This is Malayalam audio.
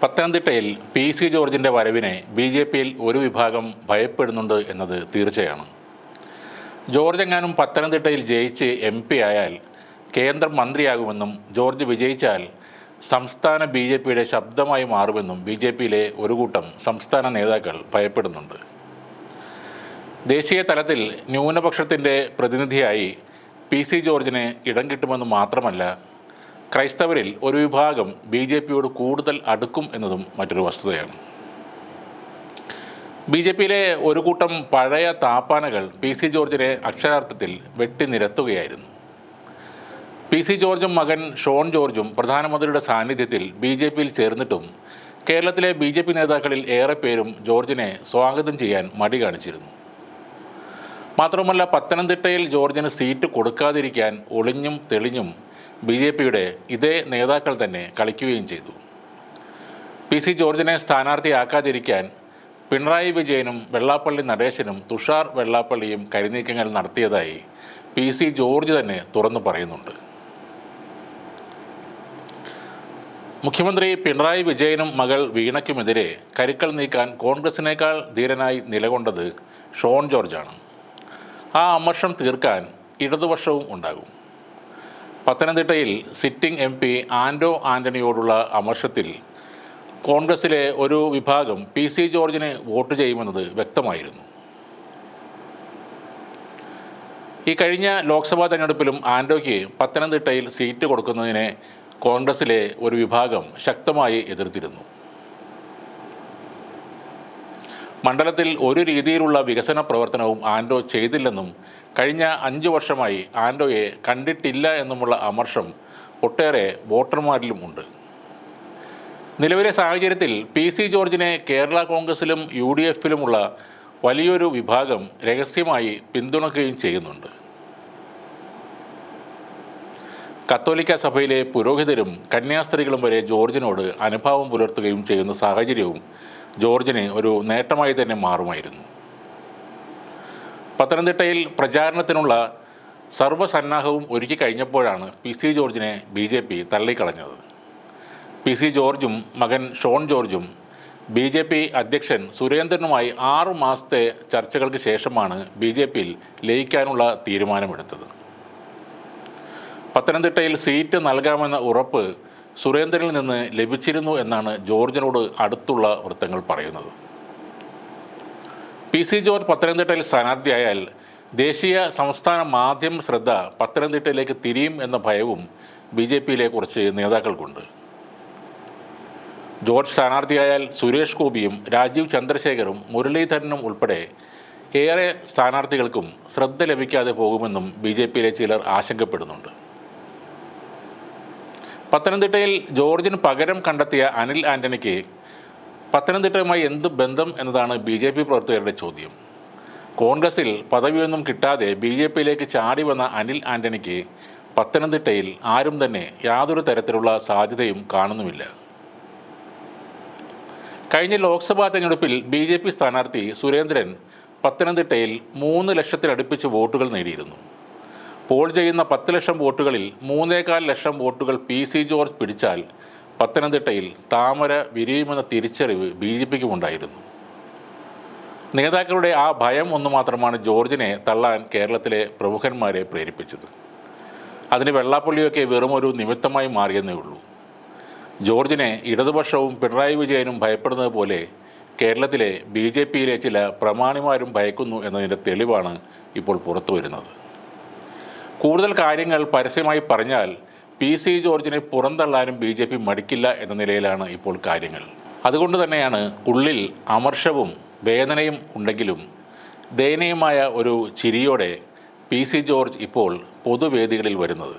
പത്തനംതിട്ടയിൽ പി സി ജോർജിന്റെ വരവിനെ ബി ജെ പിയിൽ ഒരു വിഭാഗം ഭയപ്പെടുന്നുണ്ട് എന്നത് തീർച്ചയാണ്. ജോർജ് എങ്ങാനും പത്തനംതിട്ടയിൽ ജയിച്ച് എം പി ആയാൽ കേന്ദ്ര മന്ത്രിയാകുമെന്നും ജോർജ് വിജയിച്ചാൽ സംസ്ഥാന ബി ജെ പിയുടെ ശബ്ദമായി മാറുമെന്നും ബി ജെ പിയിലെ ഒരു കൂട്ടം സംസ്ഥാന നേതാക്കൾ ഭയപ്പെടുന്നുണ്ട്. ദേശീയ തലത്തിൽ ന്യൂനപക്ഷത്തിന്റെ പ്രതിനിധിയായി പി സി ജോർജിന് ഇടം കിട്ടുമെന്ന് മാത്രമല്ല ക്രൈസ്തവരിൽ ഒരു വിഭാഗം ബി ജെ പിയോട് കൂടുതൽ അടുക്കും എന്നതും മറ്റൊരു വസ്തുതയാണ്. ബി ജെ പിയിലെ ഒരു കൂട്ടം പഴയ താപ്പാനകൾ പി സി ജോർജിനെ അക്ഷരാർത്ഥത്തിൽ വെട്ടിനിരത്തുകയായിരുന്നു. പി സി ജോർജും മകൻ ഷോൺ ജോർജും പ്രധാനമന്ത്രിയുടെ സാന്നിധ്യത്തിൽ ബി ജെ പിയിൽ ചേർന്നിട്ടും കേരളത്തിലെ ബി ജെ പി നേതാക്കളിൽ ഏറെ പേരും ജോർജിനെ സ്വാഗതം ചെയ്യാൻ മടി കാണിച്ചിരുന്നു. മാത്രമല്ല പത്തനംതിട്ടയിൽ ജോർജിന് സീറ്റ് കൊടുക്കാതിരിക്കാൻ ഒളിഞ്ഞും തെളിഞ്ഞും ബി ജെ പിയുടെ ഇതേ നേതാക്കൾ തന്നെ കളിക്കുകയും ചെയ്തു. പി സി ജോർജിനെ സ്ഥാനാർത്ഥിയാക്കാതിരിക്കാൻ പിണറായി വിജയനും വെള്ളാപ്പള്ളി നടേശനും തുഷാർ വെള്ളാപ്പള്ളിയും കരിനീക്കങ്ങൾ നടത്തിയതായി പി സി ജോർജ് തന്നെ തുറന്നു പറയുന്നുണ്ട്. മുഖ്യമന്ത്രി പിണറായി വിജയനും മകൾ വീണയ്ക്കുമെതിരെ കരുക്കൾ നീക്കാൻ കോൺഗ്രസിനേക്കാൾ ധീരനായി നിലകൊണ്ടത് ഷോൺ ജോർജാണ്. ആ അമർഷം തീർക്കാൻ ഇടതുപക്ഷവും ഉണ്ടാകും. പത്തനംതിട്ടയിൽ സിറ്റിംഗ് എം പി ആൻഡോ ആന്റണിയോടുള്ള അമർഷത്തിൽ കോൺഗ്രസിലെ ഒരു വിഭാഗം പി സി ജോർജിന് വോട്ട് ചെയ്യുമെന്നത് വ്യക്തമായിരുന്നു. ഈ കഴിഞ്ഞ ലോക്സഭാ തെരഞ്ഞെടുപ്പിലും ആൻഡോയ്ക്ക് പത്തനംതിട്ടയിൽ സീറ്റ് കൊടുക്കുന്നതിനെ കോൺഗ്രസിലെ ഒരു വിഭാഗം ശക്തമായി എതിർത്തിരുന്നു. മണ്ഡലത്തിൽ ഒരു രീതിയിലുള്ള വികസന പ്രവർത്തനവും ആൻഡോ ചെയ്തില്ലെന്നും കഴിഞ്ഞ അഞ്ച് വർഷമായി ആൻഡോയെ കണ്ടിട്ടില്ല എന്നുമുള്ള അമർഷം ഒട്ടേറെ വോട്ടർമാരിലും ഉണ്ട്. നിലവിലെ സാഹചര്യത്തിൽ പി സി ജോർജിനെ കേരള കോൺഗ്രസിലും യു ഡി എഫിലുമുള്ള വലിയൊരു വിഭാഗം രഹസ്യമായി പിന്തുണക്കുകയും ചെയ്യുന്നുണ്ട്. കത്തോലിക്ക സഭയിലെ പുരോഹിതരും കന്യാസ്ത്രീകളും വരെ ജോർജിനോട് അനുഭാവം പുലർത്തുകയും ചെയ്യുന്ന സാഹചര്യവും ജോർജിന് ഒരു നേട്ടമായി തന്നെ മാറുമായിരുന്നു. പത്തനംതിട്ടയിൽ പ്രചാരണത്തിനുള്ള സർവസന്നാഹവും ഒരുക്കി കഴിഞ്ഞപ്പോഴാണ് പി സി ജോർജിനെ ബി ജെ പി തള്ളിക്കളഞ്ഞത്. പി സി ജോർജും മകൻ ഷോൺ ജോർജും ബി ജെ പി അധ്യക്ഷൻ സുരേന്ദ്രനുമായി ആറു മാസത്തെ ചർച്ചകൾക്ക് ശേഷമാണ് ബി ജെ പിയിൽ ലയിക്കാനുള്ള തീരുമാനമെടുത്തത്. പത്തനംതിട്ടയിൽ സീറ്റ് നൽകാമെന്ന ഉറപ്പ് സുരേന്ദ്രനിൽ നിന്ന് ലഭിച്ചിരുന്നു എന്നാണ് ജോർജിനോട് അടുത്തുള്ള വൃത്തങ്ങൾ പറയുന്നത്. പി സി ജോർജ് പത്തനംതിട്ടയിൽ സ്ഥാനാർത്ഥിയായാൽ ദേശീയ സംസ്ഥാന മാധ്യമ ശ്രദ്ധ പത്തനംതിട്ടയിലേക്ക് തിരിയും എന്ന ഭയവും ബി ജെ പിയിലെ കുറച്ച് നേതാക്കൾക്കുണ്ട്. ജോർജ് സ്ഥാനാർത്ഥിയായാൽ സുരേഷ് ഗോപിയും രാജീവ് ചന്ദ്രശേഖറും മുരളീധരനും ഉൾപ്പെടെ ഏറെ സ്ഥാനാർത്ഥികൾക്കും ശ്രദ്ധ ലഭിക്കാതെ പോകുമെന്നും ബി ജെ പിയിലെ ചിലർ ആശങ്കപ്പെടുന്നുണ്ട്. പത്തനംതിട്ടയിൽ ജോർജിന് പകരം കണ്ടെത്തിയ അനിൽ ആന്റണിക്ക് പത്തനംതിട്ടയുമായി എന്ത് ബന്ധം എന്നതാണ് ബി ജെ പി പ്രവർത്തകരുടെ ചോദ്യം. കോൺഗ്രസിൽ പദവിയൊന്നും കിട്ടാതെ ബി ജെ പിയിലേക്ക് ചാടി വന്ന അനിൽ ആന്റണിക്ക് പത്തനംതിട്ടയിൽ ആരും തന്നെ യാതൊരു തരത്തിലുള്ള സാധ്യതയും കാണുന്നുമില്ല. കഴിഞ്ഞ ലോക്സഭാ തെരഞ്ഞെടുപ്പിൽ ബി ജെ പി സ്ഥാനാർത്ഥി സുരേന്ദ്രൻ പത്തനംതിട്ടയിൽ മൂന്ന് ലക്ഷത്തിലടുപ്പിച്ച് വോട്ടുകൾ നേടിയിരുന്നു. പോൾ ചെയ്യുന്ന പത്ത് ലക്ഷം വോട്ടുകളിൽ മൂന്നേകാൽ ലക്ഷം വോട്ടുകൾ പി സി ജോർജ് പിടിച്ചാൽ പത്തനംതിട്ടയിൽ താമര വിരിയുമെന്ന തിരിച്ചറിവ് ബി ജെ പിക്കും ഉണ്ടായിരുന്നു. നേതാക്കളുടെ ആ ഭയം ഒന്നു മാത്രമാണ് ജോർജിനെ തള്ളാൻ കേരളത്തിലെ പ്രമുഖന്മാരെ പ്രേരിപ്പിച്ചത്. അതിന് വെള്ളാപ്പള്ളിയൊക്കെ വെറുമൊരു നിമിത്തമായി മാറിയെന്നേ ഉള്ളൂ. ജോർജിനെ ഇടതുപക്ഷവും പിണറായി വിജയനും ഭയപ്പെടുന്നത് പോലെ കേരളത്തിലെ ബി ജെ പിയിലെ ചില പ്രമാണിമാരും ഭയക്കുന്നു എന്നതിന്റെ തെളിവാണ് ഇപ്പോൾ പുറത്തു വരുന്നത് കൂടുതൽ കാര്യങ്ങൾ പരസ്യമായി പറഞ്ഞാൽ പി സി ജോർജിനെ പുറന്തള്ളാനും ബി ജെ പി മടിക്കില്ല എന്ന നിലയിലാണ് ഇപ്പോൾ കാര്യങ്ങൾ. അതുകൊണ്ട് തന്നെയാണ് ഉള്ളിൽ അമർഷവും വേദനയും ഉണ്ടെങ്കിലും ദയനീയമായ ഒരു ചിരിയോടെ പി സി ജോർജ് ഇപ്പോൾ പൊതുവേദികളിൽ വരുന്നത്.